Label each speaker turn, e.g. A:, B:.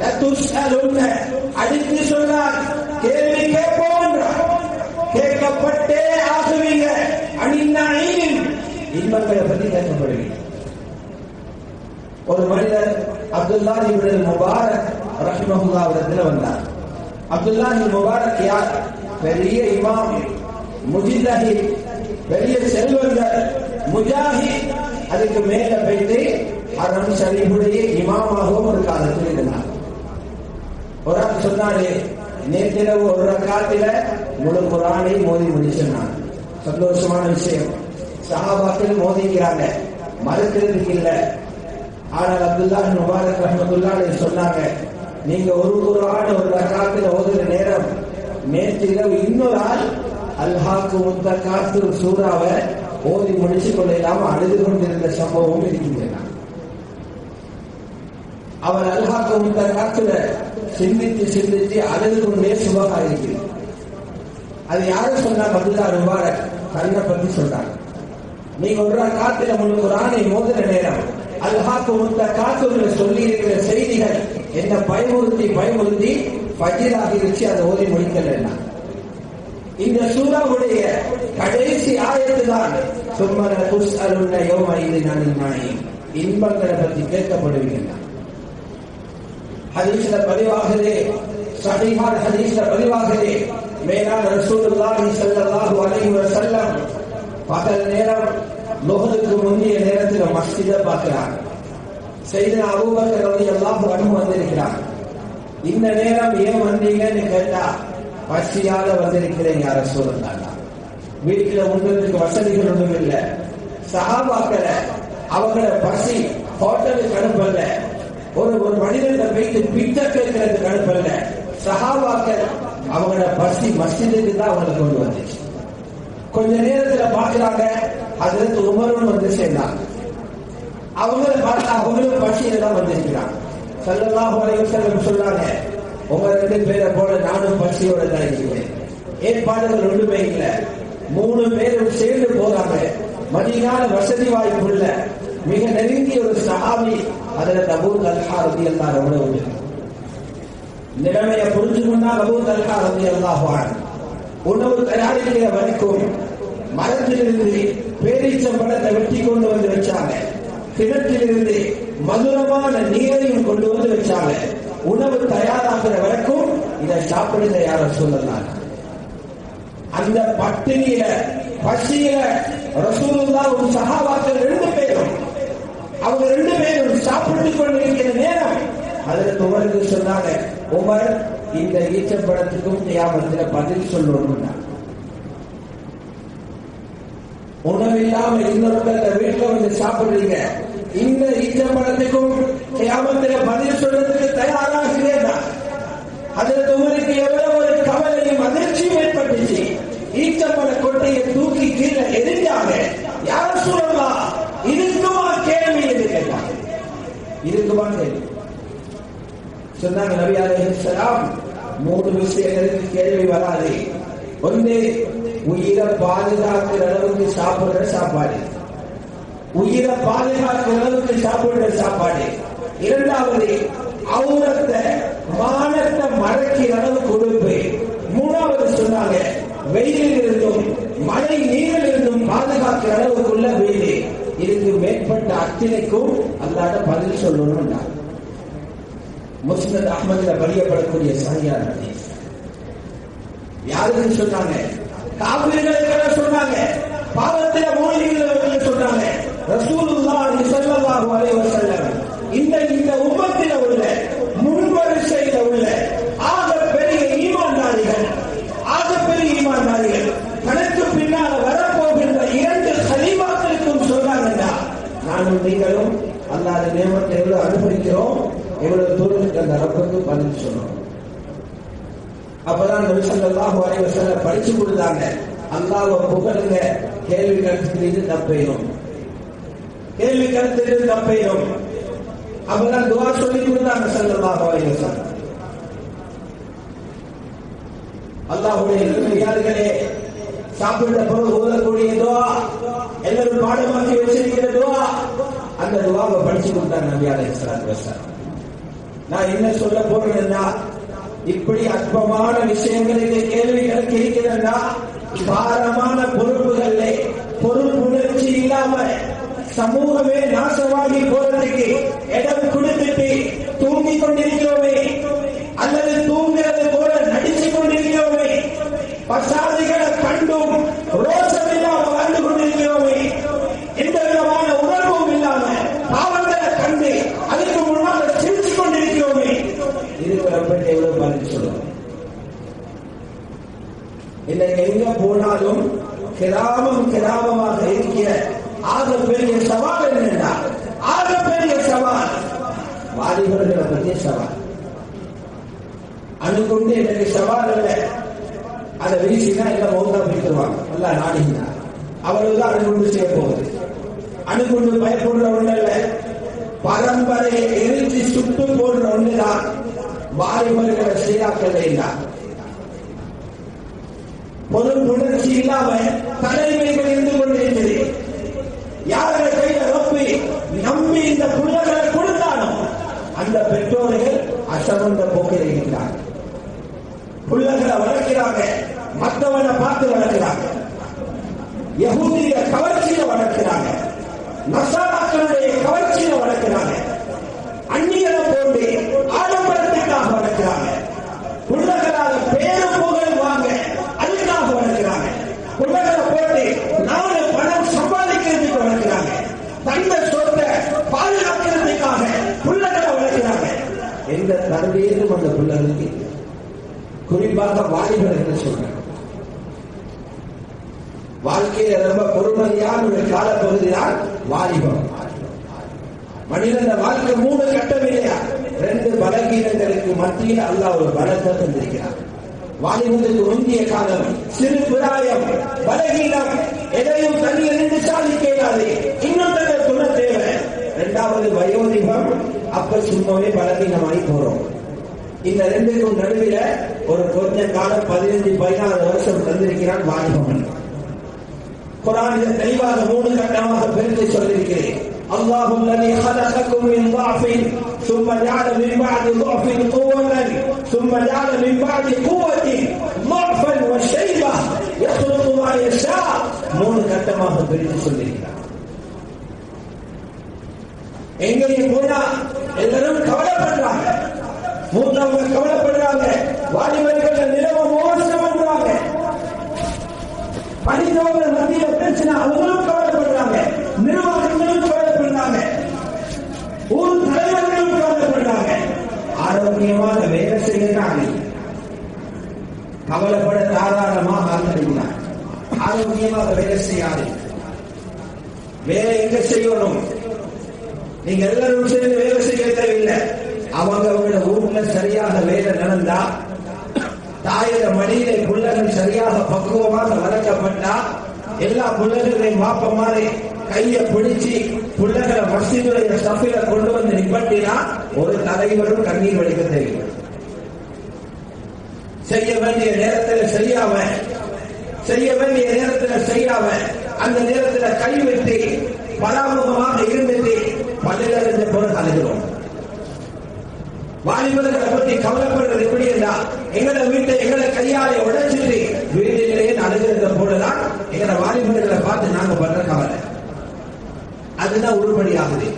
A: லதுஸ்அலுன்ன அடுத்து சொன்னார் கேள்வி கேட்போம் கேட்கப்பட்டே ஆகுவீங்க அணிநாயின் இன்பங்களை பற்றி கேட்கப்படுவீங்க. ஒரு மனிதர் அப்துல்லா இப்னு முபாரக் ரஹ்மஹுல்லா இடத்துல வந்தார். அப்துல்லா இப்னு முபாரக் யார்? பெரிய இமாம் முஜிதஹி பெரிய செல்வந்தர் முஜாஹி அதுக்கு மேல போயிட்டு ஹரம் சரிபுடைய இமாமாகவும் ஒரு காலத்தில் இருந்தார். குரான் ஆள் சொன்னாரு நேற்றிரவு ஒரு ரக்காத்தில முழு குரானை மோதி முடிச்சிருந்தாங்க. சந்தோஷமான விஷயம். சஹாபாக்கள் மோதிக்கிறாங்க. மறுக்கிறதுக்கு இல்ல. ஆனால் அப்துல்லா முபாரக் ரஹமத்துல்லா சொன்னாங்க நீங்க ஒரு குரான் ஒரு ரக்காத்துல ஓதுற நேரம் நேற்றிரவு இன்னொரு ஆள் அல்ஹாக்கு முத்த காத்து சூறாவை ஓதி முடிச்சு கொள்ளாம அழுது கொண்டிருந்த சம்பவம் இருக்கின்றன அவர் அல்லாஹ் முத்த காத்துல சிந்தித்து சிந்தித்து அதில் கொண்டே சுபகா இருக்கிறது அது யாரும் சொன்னா? பதிலா முபாரக். கண்ணை பத்தி சொல்றாங்க. நீங்க ஒரு காத்துல உங்களுக்கு ஒரு ஆணை மோதிர நேரம் அல்ஹாக்கு கொடுத்த காத்துல சொல்லி இருக்கிற செய்திகள் என்ன பயமுறுத்தி பயமுறுத்தி ஃபஜிராகி இருச்சு அதை ஓதி முடிக்கலன்னா. இந்த சூறாவுடைய கடைசி ஆயத்து தான் சும்மன குஸ் அருண யோம இது நான் இன்பங்களை பத்தி கேட்கப்படுவீங்க ஹதீஸ்ல பதிவாகுது. சஹீஹான ஹதீஸ்ல பதிவாகுது. மேலான ரசூலுல்லாஹி ஸல்லல்லாஹு அலைஹி வஸல்லம் பகல் நேரம் லோகத்துக்கு முந்தைய நேரத்தில் மஸ்ஜித பார்க்கிறார் செய்தன அபூபக்கர் ரலியல்லாஹு அன்ஹு வந்திருக்கிறார். இந்த நேரம் ஏன் வந்தீங்கன்னு கேட்டா பசியால வந்திருக்கிறேன் யார சூழல் வீட்டுல உங்களுக்கு வசதிகள் ஒன்றும் இல்லை. சகாபாக்கல அவங்கள பசி ஹோட்டலுக்கு அனுப்பல. ஒரு வைத்து பித்த கேட்கறதுக்கு அனுப்பல சகாபாக்கள் அவங்கள பசி மசிதுக்கு தான் அவங்களை கொண்டு வந்துச்சு. கொஞ்ச நேரத்துல பாக்குறாங்க அதுல உமரும் வந்து சேர்ந்தாங்க. அவங்கள பார்த்தா அவங்களும் பசியில தான் வந்திருக்கிறாங்க. சல்லல்லாஹு அலைஹி வஸல்லம் சொல்றாங்க உங்க ரெண்டு பேரை போல நானும் பசியோட தான் இருக்கிறேன். ஏற்பாடுகள் ஒன்றுமே இல்ல. மூணு பேரும் சேர்ந்து போறாங்க மதியான வசதி வாய்ப்பு இல்ல மிக நெருங்கிய ஒரு சஹாபி அதுல தபூ தல்ஹா ரபி அல்லா உண்டு நிலைமையை புரிஞ்சு கொண்டா அபூ தல்ஹா ரதி அல்லாஹ் உணவு தயாரிக்கிற வரைக்கும் மரத்திலிருந்து பேரீச்சம்பழத்தை வெட்டி கொண்டு வந்து வச்சாங்க. கிணற்றிலிருந்து மதுரமான நீரையும் கொண்டு வந்து வச்சாங்க. உணவு தயாராகிற வரைக்கும் இதை சாப்பிடுங்க யார சொல்லலாம் அந்த பட்டினியில பசியில ரசூலுல்லா ஒரு சகாபாக்கள் ரெண்டு பேரும் அவங்க ரெண்டு பேரும் சாப்பிட்டுக் கொண்டிருக்கிற நேரம். அதுல உமருக்கு சொன்னாங்க உமர் இந்த ஈச்ச படத்துக்கும் தியாமத்துல பதில் சொல்லணும் உணவில்லாம இன்னொருத்தர வீட்டுல வந்து சாப்பிடுறீங்க. இந்த ஈச்ச படத்துக்கும் தியாமத்துல பதில் சொல்றதுக்கு தயாராகிறேன் அதுல உமருக்கு எவ்வளவு ஒரு கவலையும் அதிர்ச்சியும் ஏற்பட்டுச்சு. ஈச்ச பட கொட்டையை தூக்கி கீழே எரிஞ்சாங்க யார சொல்லலாம் இருக்குமா கேள்வி என்று கேட்டாங்க கேள்வி சொன்னாங்க நபி அலைஹிஸ்ஸலாம் மூணு விஷயங்களுக்கு கேள்வி வராது. ஒன்று உயிரை பாதுகாக்கிற அளவுக்கு சாப்பிடுற சாப்பாடு. உயிரை பாதுகாக்கிற அளவுக்கு சாப்பிடுற சாப்பாடு. இரண்டாவது அவுரத்தை மானத்தை மறைக்கிற அளவுக்கு உடுப்பு. மூணாவது சொன்னாங்க வெயிலில் இருந்தும் மழை நீரில் இருந்தும் பாதுகாக்கிற அளவுக்குள்ள வெயில் இதுக்கு மேற்பட்ட அத்தனைக்கும் அல்லாத பதில் சொல்லணும் முஸ்னத் அஹமதுல பதியப்படக்கூடிய சரியான யாருன்னு சொன்னாங்க? காவிரிகளுக்கு சொன்னாங்க. பாவத்தில மூலிகளுக்கு சொன்னாங்க. ரசூலுல்லாஹி ஸல்லல்லாஹு அலைஹி வஸல்லம் இந்த இந்த உம்மத்தில உள்ள முன்வரிசையில உள்ள ஆக பெரிய ஈமான்தாரிகள் ஆக பெரிய ஈமான்தாரிகள் தனக்கு பின்னால் வரப்போகின்ற இரண்டு கலிமாக்களுக்கும் சொன்னாங்கன்னா நானும் நீங்களும் அல்லாத நியமத்தை எவ்வளவு அனுபவிக்கிறோம் எவ்வளவு தூரத்துக்கு அந்த ரப்புக்கு பதில் அப்பதான் நபி ஸல்லல்லாஹு அலைஹி படிச்சு கொடுத்தாங்க. அல்லாஹ் புகழுங்க. கேள்வி கருத்திலிருந்து தப்பையும் கேள்வி கருத்திலிருந்து தப்பையும் அப்பதான் துவா சொல்லி கொடுத்தாங்க ஸல்லல்லாஹு அலைஹி வஸல்லம். அல்லாஹ்வுடைய நல்லடியார்களே சாப்பிட்ட பிறகு ஓதக்கூடிய துவா எல்லாரும் பாடமாக்கி வச்சிருக்கிற துவா அந்த துவாவை படிச்சு கொடுத்தாங்க நபி அலைஹி ஸலாத்து நான் என்ன சொல்ல போறேன்னா இப்படி அற்பமான விஷயங்களிலே கேள்விகள் கேட்கிறேன்னா பாரமான பொறுப்புகள்ல பொறுப்புணர்ச்சி இல்லாம சமூகமே நாசமாகி போற ஆக பெரிய சவால் என்னன்னா ஆக பெரிய சவால். வாலிபர்களை பற்றிய சவால். அணுகொண்டு எனக்கு சவால் இல்லை அதை வீசினா எல்லாம் மௌத்தா பிடித்துருவாங்க நல்லா நாடினா. அவ்வளவுதான் அணுகுண்டு செய்ய போகுது. அணுகுண்டு பயப்படுற ஒண்ணு இல்லை பரம்பரையை எரிச்சு சுட்டு போடுற ஒண்ணுதான் வாலிபர்களை சீராக்கல இல்லை பொறுப்புணர்ச்சி இல்லாம தலைமைகள் இருந்து கொண்டிருக்கிறது யாரை கையில ரொப்பி நம்பி இந்த பிள்ளைகளை கொடுத்தானோ அந்த பெற்றோர்கள் அசமந்த போக்கில் இருக்கிறாங்க பிள்ளைகளை வளர்க்கிறாங்க மற்றவனை பார்த்து வளர்க்கிறாங்க. யகுதிய கவர்ச்சியில வளர்க்கிறாங்க. நசா அந்த பிள்ளைகளுக்கு குறிப்பாக வாலிபர்கள் சொல்றேன் வாழ்க்கையில ரொம்ப பொறுமையான ஒரு காலப்பகுதி தான் வாலிபம். மனிதன் வாழ்க்கை மூணு கட்டம் இல்லையா? ரெண்டு பலகீனங்களுக்கு மத்தியில் அல்லாஹ் ஒரு பலத்தை தந்திருக்கிறார் வாலிபத்துக்கு முந்திய காலம் சிறு பிராயம் பலகீனம் எதையும் தனி நின்று சாதிக்க இன்னொரு இன்னும் தேவை. இரண்டாவது வயோதிபம் அப்ப சும்மாவே பலகீனமாகி போறோம். இந்த ரெண்டுக்கும் நடுவில் ஒரு கொஞ்ச காலம் பதினஞ்சு பதினாறு வருஷம் தந்திருக்கிறான் வாலிபம் குரானில் தெளிவாக மூணு கட்டமாக பிரித்து சொல்லியிருக்கிறேன் الله الذي خلقكم من ضعف ثم جعل من بعد ضعف قوة ثم جعل من بعد قوة ضعفا وشيبة يخلق ما يشاء மூணு கட்டமாக பிரித்து சொல்லியிருக்கிறார் எங்கேயும் போனா எல்லாரும் கவலைப்படுறாங்க மூத்தவங்க கவலைப்படுறாங்க. வாலிபர்கள் நிலவ மோசம் பண்றாங்க. படித்தவங்க மத்திய பிரச்சனை அவங்களும் கவலைப்படுறாங்க. நிர்வாகங்களும் கவலைப்படுறாங்க. ஊர் தலைவர்களும் கவலைப்படுறாங்க. ஆரோக்கியமாக வேலை செய்கிறாங்க. கவலைப்பட தாராளமாக ஆரம்பிக்கிறார் ஆரோக்கியமாக வேலை செய்யாது. வேலை எங்க செய்யணும்? நீங்க எல்லாரும் சேர்ந்து வேலை செய்ய தேவையில்லை. அவங்க அவங்களோட ஊர்ல சரியாக வேலை நடந்தா தாயிர மடியிலே புள்ளகள் சரியாக பக்குவமாக வளர்க்கப்பட்டா எல்லா புள்ளகளையும் மாப்ப மாறி கைய பிடிச்சி புள்ளகளை மசிதுடைய சபையில கொண்டு வந்து நிப்பட்டினா ஒரு தலைவரும் கண்ணீர் வடிக்க தெரியும். செய்ய வேண்டிய நேரத்தில் செய்யாம செய்ய வேண்டிய நேரத்தில் செய்யாம அந்த நேரத்தில் கைவிட்டு பராமுகமாக இருந்துட்டு பள்ளியிலிருந்து பொருள் அழுகிறோம் வாலிபர்களை பற்றி கவலைப்படுறது எப்படி என்றா எங்களை வீட்டை எங்களை கையாலே உடைச்சிட்டு வீட்டிலேயே அழுகிறத போலதான் எங்களை வாலிபர்களை பார்த்து நாங்க பண்ற கவலை. அதுதான் உருப்படி ஆகுது